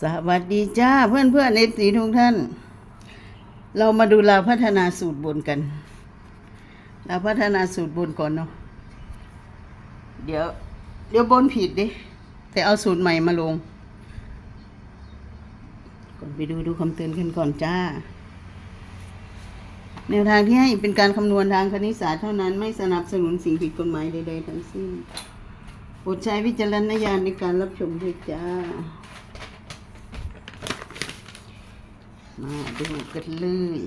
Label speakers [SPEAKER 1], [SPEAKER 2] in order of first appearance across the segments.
[SPEAKER 1] สวัสดีจ้าเพื่อนเพื่อนเอฟซีทุกท่าน เรามาดูเราพัฒนาสูตรบนกันเราพัฒนาสูตรบนก่อนเนาะเดี๋ยว เดี๋ยวบนผิดดิแต่เอาสูตรใหม่มาลงก่อนไปดูดูคำเตือนกันก่อนจ้า แนวทางที่ให้เป็นการคำนวณทางคณิตศาสตร์เท่านั้นไม่สนับสนุนสิ่งผิดกฎหมายใดๆทั้งสิ้นโปรดใช้วิจารณญาณในการรับชมด้วยจ้า มาดูกันเลย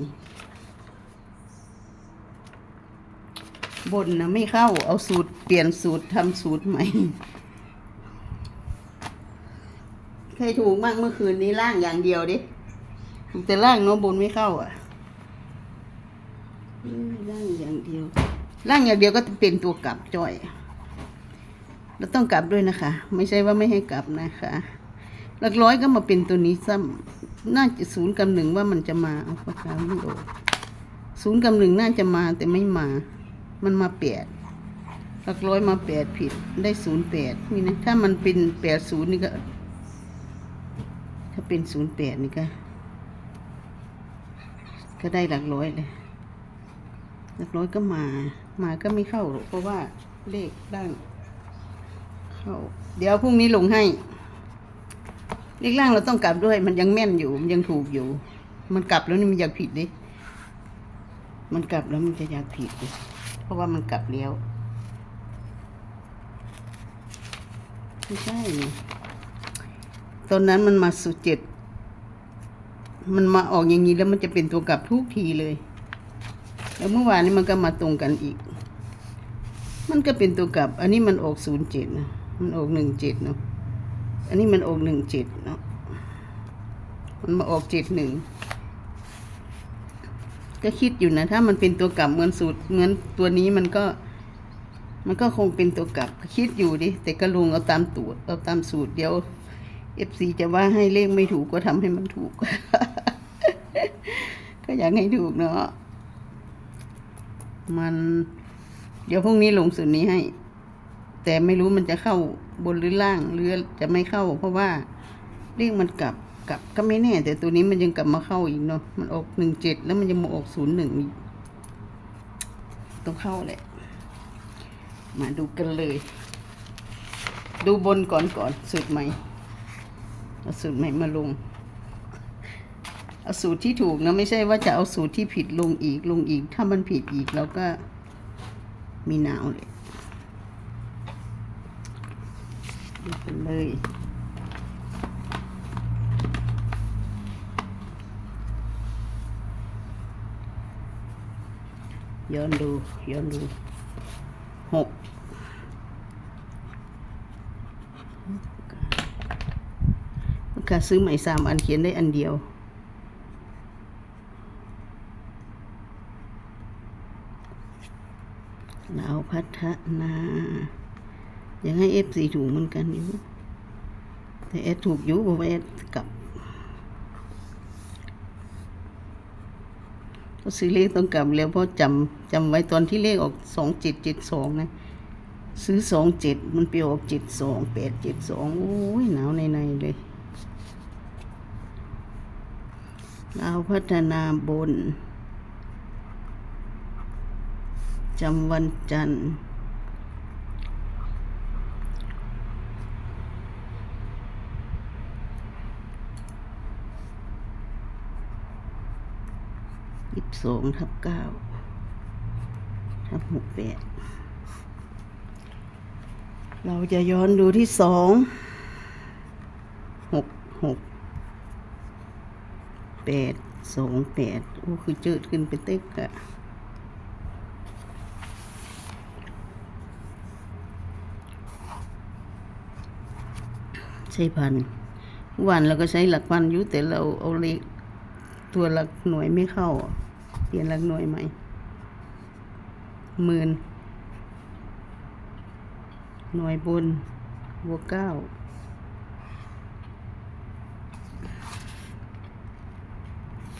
[SPEAKER 1] บนนะไม่เข้า เอาสูตรเปลี่ยนสูตรทำสูตรใหม่เคยถูกมากเมื่อคืนนี้ล่างอย่างเดียวดิแต่ล่างเนาะบนไม่เข้าอะล่างอย่างเดียว ล่างอย่างเดียวก็เป็นตัวกลับจ้อยเราต้องกลับด้วยนะคะ ไม่ใช่ว่าไม่ให้กลับนะคะ หลักร้อยก็มาเป็นตัวนี้ซ้ำ น่าจะศูนย์กับหนึ่งว่ามันจะมาเอาปากกาไม่ออกศูนย์กับหนึ่งน่าจะมาแต่ไม่มา มันมาแปดหลักร้อยมาแปดผิดได้ศูนย์แปดนี่นะถ้ามันเป็นแปดศูนย์นี่ก็ ถ้าเป็นศูนย์แปดนี่ก็ ก็ได้หลักร้อยเลยหลักร้อยก็มา มาก็ไม่เข้าหรอกเพราะว่าเลขด้านเข้า เดี๋ยวพรุ่งนี้ลงให้ เลขล่างเราต้องกลับด้วย มันยังแม่นอยู่ มันยังถูกอยู่ มันกลับแล้วนี่มันอยากผิดดิ มันกลับแล้วมันจะอยากผิดดิเพราะว่ามันกลับแล้วไม่ใช่ตอนนั้นมันมาสุดเจ็ด มันมาออกอย่างนี้แล้วมันจะเป็นตัวกลับทุกทีเลย แล้วเมื่อวานนี้มันก็มาตรงกันอีก มันก็เป็นตัวกลับ อันนี้มันออกศูนย์เจ็ดนะ มันออกหนึ่งเจ็ดเนาะ อันนี้มันออกหนึ่งเจ็ดเนาะ มันมาออกเจ็ดหนึ่ง ก็คิดอยู่นะ ถ้ามันเป็นตัวกลับเหมือนสูตรเหมือนตัวนี้มันก็ มันก็คงเป็นตัวกลับ คิดอยู่ดิ แต่ก็ลงเอาตามตูดเอาตามสูตรเดี๋ยวเอฟซีจะว่าให้เลขไม่ถูกก็ทำให้มันถูก ก็อยากให้ถูกเนาะ มัน เดี๋ยวพรุ่งนี้ลงสูตรนี้ให้ แต่ไม่รู้มันจะเข้า บนหรือล่างหรือจะไม่เข้า เพราะว่าเลขมันกลับกลับก็ไม่แน่ แต่ตัวนี้มันยังกลับมาเข้าอีกเนาะมันออกหนึ่งเจ็ดแล้วมันยังมาออกศูนย์หนึ่งอีกต้องเข้าแหละ มาดูกันเลย ดูบนก่อนก่อนสูตรใหม่เอาสูตรใหม่มาลงเอาสูตรที่ถูกนะไม่ใช่ว่าจะเอาสูตรที่ผิดลงอีกลงอีก ถ้ามันผิดอีกเราก็มีหนาวเลย ดูกันเลยย้อนดูย้อนดูหกปากกาซื้อใหม่สามอันเขียนได้อันเดียวเราพัฒนา อยากให้เอฟซีถูกเหมือนกันอยู่ แต่เอสถูกอยู่เพราะเอสกลับ ก็ซื้อเลขต้องกลับแล้วเพราะจำจำไว้ตอนที่เลขออกสองเจ็ดเจ็ดสองนะซื้อสองเจ็ดมันไปออกเจ็ดสองแปดเจ็ดสองโอ้ยหนาวในในเลยเราพัฒนาบนจำวันจันทร์ยี่ สองทับเก้าทับหกแปดเราจะย้อนดูที่สองหกหกแปดสองแปดโอ้คือจืดขึ้นเป็นเต็กอะใช้พันวันเราก็ใช้หลักพันอยู่แต่เราเอาเลขตัวหลักหน่วยไม่เข้าอะ เปลี่ยนหลักหน่วยใหม่หมื่นหน่วยบนบวกเก้า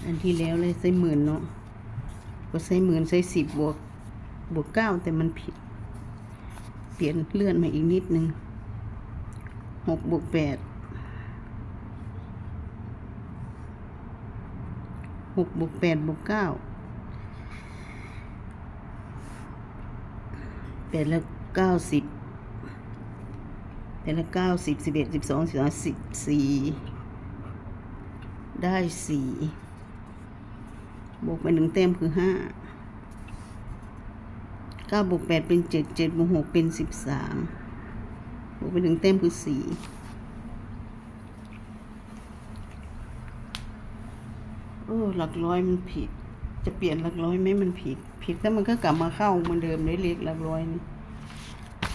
[SPEAKER 1] อันที่แล้วเลยใส่หมื่นเนาะก็ใส่หมื่นใส่สิบบวกบวกเก้าแต่มันผิด เปลี่ยนเลื่อนมาอีกนิดนึงหกบวกแปดหกบวกแปดบวกเก้า แปดแล้วเก้าสิบแปดแล้วเก้าสิบสิบเอ็ดสิบสองสิบสามสิบสี่ได้สี่บวกไปหนึ่งแต้มคือห้าเก้าบวกแปดเป็นเจ็ดเจ็ดบวกหกเป็นสิบสามบวกไปหนึ่งแต้มคือสี่เออหลักร้อยมันผิด จะเปลี่ยนหลักร้อยไหมมันผิด ผิดแล้วมันก็กลับมาเข้าเหมือนเดิมเลยเลขหลักร้อยนี่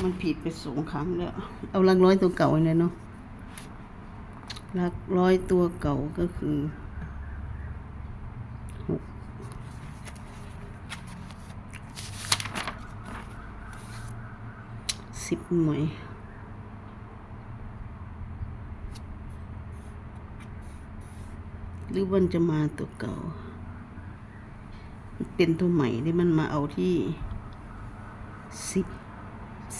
[SPEAKER 1] มันผิดไปสองครั้งแล้ว เอาหลักร้อยตัวเก่าเลยเนาะหลักร้อยตัวเก่าก็คือหกสิบหน่วยหรือมันจะมาตัวเก่า เป็นตัวใหม่ที่มันมาเอาที่สิบ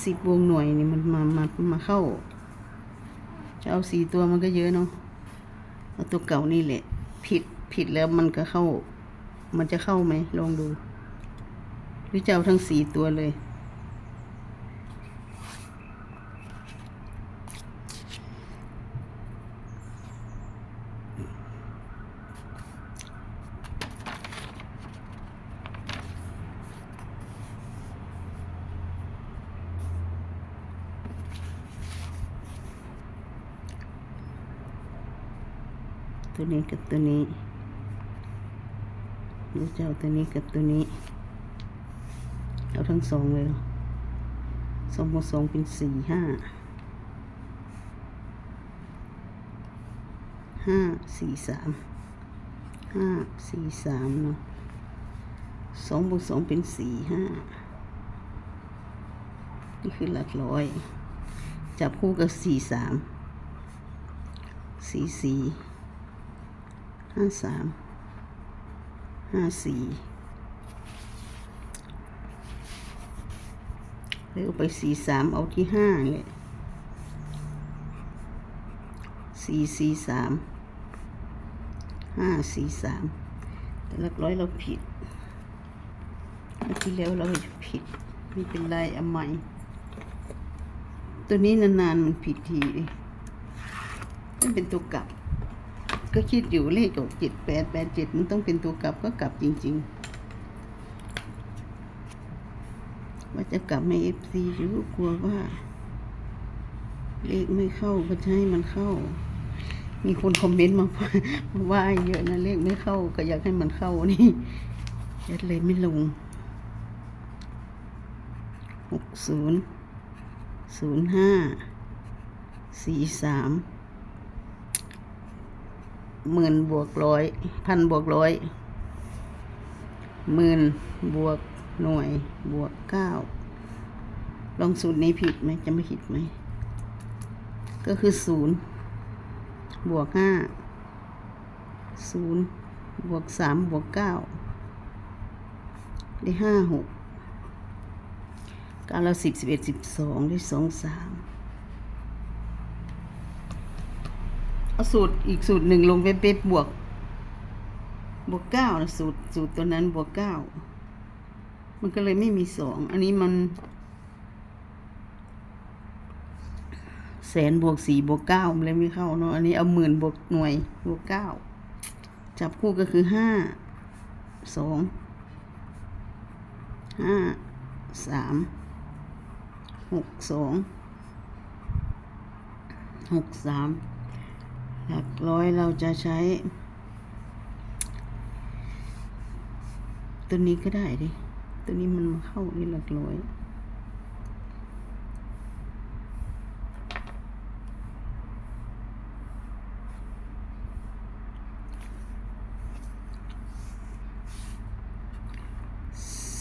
[SPEAKER 1] สิบวงหน่วยนี่มันมามามาเข้า จะเอาสี่ตัวมันก็เยอะเนาะเอาตัวเก่านี่แหละ ผิดผิดแล้วมันก็เข้า มันจะเข้าไหมลองดู หรือจะเอาทั้งสี่ตัวเลย ตัวนี้กับตัวนี้หรือจะเอาตัวนี้กับตัวนี้ เอาทั้งสองเลยสองบวกสองเป็นสี่ห้าห้าสี่สามห้าสี่สามเนาะสองบวกสองเป็นสี่ห้านี่คือหลักร้อย จับคู่กับสี่สามสี่สี่ ห้าสามห้าสี่แล้วเอาไปสี่สามเอาที่ห้าเลยสี่สี่สามห้าสี่สามแต่หลักร้อยเราผิดเมื่อที่แล้วเราผิดไม่เป็นไรเอาใหม่ ตัวนี้นานๆมันผิดทีดิมันเป็นตัวกลับ ก็คิดอยู่เลขกับเจ็ดแปดแปดเจ็ดมันต้องเป็นตัวกลับก็กลับจริง ๆ ว่าจะกลับไม่เอฟซีอยู่กลัวว่า เลขไม่เข้าก็จะให้มันเข้า มีคนคอมเมนต์มาว่าเยอะนะเลขไม่เข้าก็อยากให้มันเข้านี่แอดเลยไม่ลงหกศูนย์ศูนย์ห้าสี่สาม หมื่นบวกร้อยพันบวกร้อยหมื่นบวกหน่วยบวกเก้าลองสูตรนี้ผิดไหมจะไม่ผิดไหม ก็คือศูนย์บวกห้าศูนย์บวกสามบวกเก้าได้ห้าหกเก้าละสิบสิบเอ็ดสิบสองได้สองสาม เอาสูตรอีกสูตรหนึ่งลงไปเป๊ะบวก บวกเก้านะสูตรสูตรตัวนั้นบวกเก้ามันก็เลยไม่มีสองอันนี้มันแสนบวกสี่บวกเก้ามันเลยไม่เข้าเนาะอันนี้เอาหมื่นบวกหน่วยบวกเก้าจับคู่ก็คือห้าสองห้าสามหกสองหกสาม หลักร้อยเราจะใช้ ตัวนี้ก็ได้ดิ ตัวนี้มันเข้าที่หลักร้อย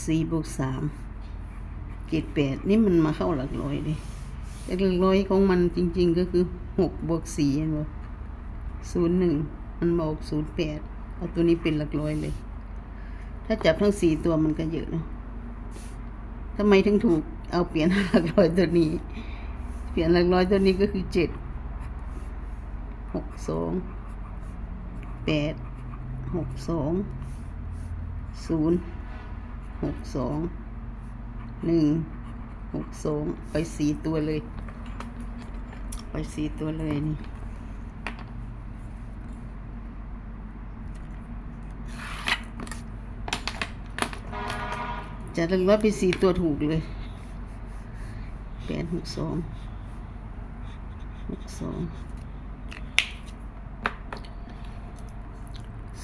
[SPEAKER 1] สี่บวกสามเจ็ดแปดนี่มันมาเข้าหลักร้อยดิหลักร้อยของมันจริง ๆ ก็คือหกบวกสี่เห็นบ่ ศูนย์หนึ่งมันมาออกศูนย์แปดเอาตัวนี้เป็นหลักร้อยเลย ถ้าจับทั้งสี่ตัวมันก็เยอะเนาะทำไมถึงถูกเอาเปลี่ยนหลักร้อยตัวนี้ เปลี่ยนหลักร้อยตัวนี้ก็คือเจ็ดหกสองแปดหกสองศูนย์หกสองหนึ่งหกสองไปสี่ตัวเลย ไปสี่ตัวเลยนี่ จะเรียกว่าเป็นสี่ตัวถูกเลยแปดหกสองหกสอง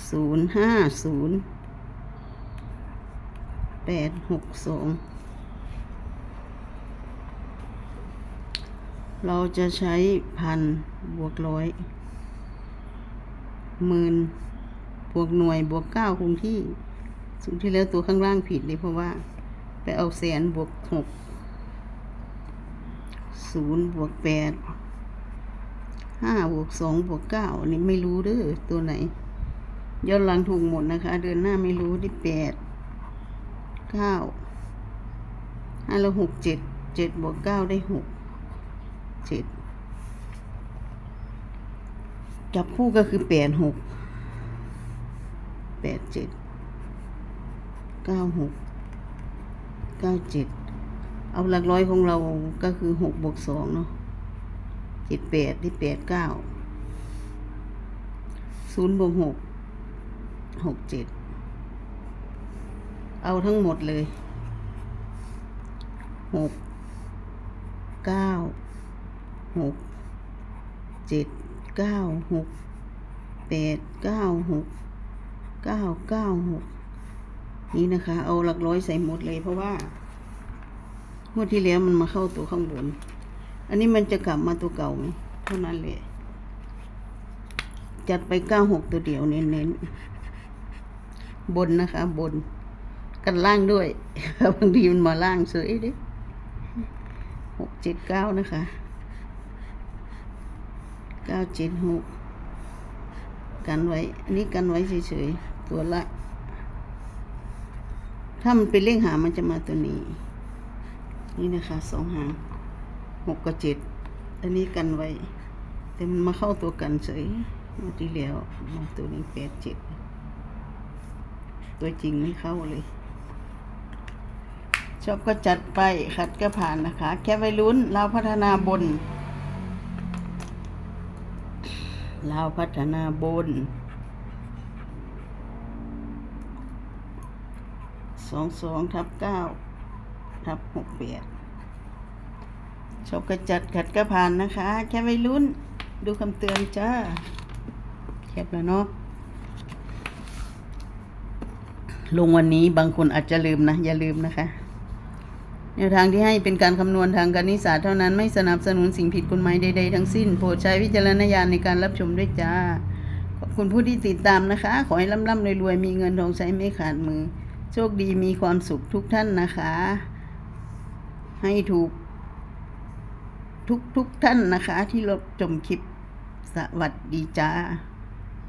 [SPEAKER 1] ศูนย์ห้าศูนย์แปดหกสองเราจะใช้พันบวกร้อยหมื่นบวกหน่วยบวกเก้าคงที่ สูตรที่แล้วตัวข้างล่างผิดเลยเพราะว่า ไปเอาแสนบวกหกศูนย์บวกแปดห้าบวกสองบวกเก้าอันนี้ไม่รู้เด้อตัวไหนย้อนหลังถูกหมดนะคะ เดือนหน้าไม่รู้ที่แปดเก้าห้าแล้วหกเจ็ดเจ็ดบวกเก้าได้หกเจ็ดจับคู่ก็คือแปดหกแปดเจ็ด เก้าหกเก้าเจ็ดเอาหลักร้อยของเราก็คือหกบวกสองเนาะเจ็ดแปดที่แปดเก้าศูนย์บวกหกหกเจ็ดเอาทั้งหมดเลยหกเก้าหกเจ็ดเก้าหกแปดเก้าหกเก้าเก้าหก นี่นะคะ เอาหลักร้อยใส่หมดเลยเพราะว่างวดที่แล้วมันมาเข้าตัวข้างบน อันนี้มันจะกลับมาตัวเก่าไหมเท่านั้นเลยจัดไปเก้าหกตัวเดียวเน้นๆ บนนะคะ บน กันล่างด้วย บางทีมันมาล่างเฉยดิหกเจ็ดเก้านะคะเก้าเจ็ดหกกันไว้ อันนี้กันไว้เฉยๆ ตัวละ ถ้ามันเป็นเลขหามันจะมาตัวนี้ นี่นะคะสองหางหกกับเจ็ดอันนี้กันไว้ แต่มันมาเข้าตัวกันเฉยเมื่อที่แล้วมาตัวนี้แปดเจ็ดตัวจริงไม่เข้าเลย ชอบก็จัดไปขัดก็ผ่านนะคะ แค่ไว้ลุ้นเราพัฒนาบนเราพัฒนาบน สองสองทับเก้าทับหกแปดชอบก็จัดขัดก็ผ่านนะคะ แค่ไว้ลุ้นดูคำเตือนจ้าแคบแล้วเนาะลงวันนี้บางคนอาจจะลืมนะ อย่าลืมนะคะแนวทางที่ให้เป็นการคำนวณทางคณิตศาสตร์เท่านั้นไม่สนับสนุนสิ่งผิดกฎหมายใดๆทั้งสิ้น โปรดใช้วิจารณญาณในการรับชมด้วยจ้า ขอบคุณผู้ที่ติดตามนะคะ ขอให้ร่ำๆรวยๆมีเงินทองใช้ไม่ขาดมือ โชคดีมีความสุขทุกท่านนะคะ ให้ถูก ทุกทุกท่านนะคะ ที่รับชมคลิปสวัสดีจ้า